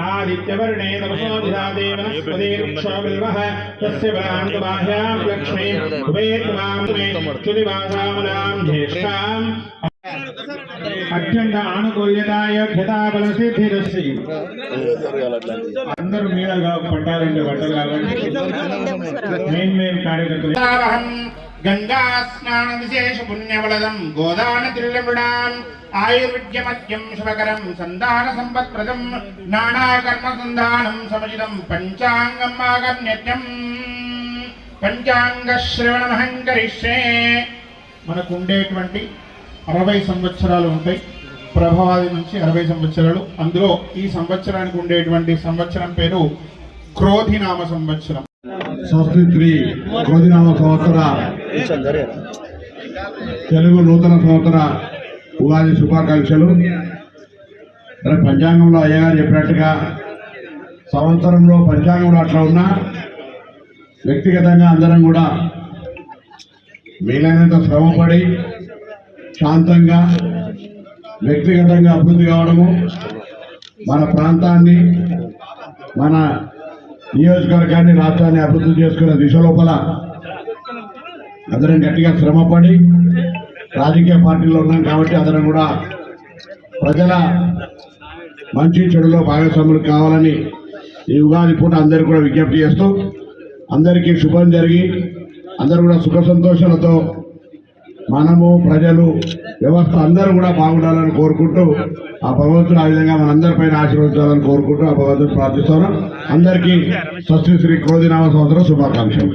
आदित्यवर्णे तपसोऽधिरादे वनस्पतिर्क्षोबिल्वः तस्य बलान्तबाह्यां लक्ष्मीं उपेत्मां मे च्युतिवासामनां ज्येष्ठाम् అత్యంత ఆనుకూల్యతాయ క్షతాబల సిద్ధిరస్సి అందరూ మీడగా పట్టాలంటే బట్టలు కాబట్టి మెయిన్ మెయిన్ కార్యకర్తలు గంగా స్నాన విశేష పుణ్యవలదం గోదాన తిల్లమిడాం ఆయుర్విద్యమద్యం శుభకరం సంధాన సంపత్ప్రదం నానాకర్మ సంధానం సముచితం పంచాంగం ఆగమ్యత్యం పంచాంగ శ్రవణమహం కరిష్యే మనకు ఉండేటువంటి అరవై సంవత్సరాలు ఉంటాయి. ప్రభావాది నుంచి అరవై సంవత్సరాలు. అందులో ఈ సంవత్సరానికి ఉండేటువంటి సంవత్సరం పేరు క్రోధినామ సంవత్సరం. స్వస్తి క్రోధినామ సంవత్సర తెలుగు నూతన సంవత్సర ఉగాది శుభాకాంక్షలు. మరి పంచాంగంలో అయ్యగారు చెప్పినట్టుగా సంవత్సరంలో పంచాంగంలో అట్లా ఉన్నా వ్యక్తిగతంగా అందరం కూడా వీలైనంత శ్రమపడి శాంతంగా వ్యక్తిగతంగా అభివృద్ధి కావడము మన ప్రాంతాన్ని మన నియోజకవర్గాన్ని రాష్ట్రాన్ని అభివృద్ధి చేసుకునే దిశ లోపల అందరం గట్టిగా శ్రమపడి రాజకీయ పార్టీలో ఉన్నాం కాబట్టి అందరం కూడా ప్రజల మంచి చెడులో భాగస్వాములు కావాలని ఈ ఉగాది పూట అందరికీ కూడా విజ్ఞప్తి చేస్తూ అందరికీ శుభం జరిగి అందరూ కూడా సుఖ సంతోషాలతో మనము ప్రజలు వ్యవస్థ అందరూ కూడా బాగుండాలని కోరుకుంటూ ఆ భగవంతుడు ఆ విధంగా మనందరిపైన ఆశీర్వదించాలని కోరుకుంటూ ఆ భగవంతుడు ప్రార్థిస్తాను అందరికీ స్వస్తి శ్రీ క్రోధినామ సంవత్సరం శుభాకాంక్షలు.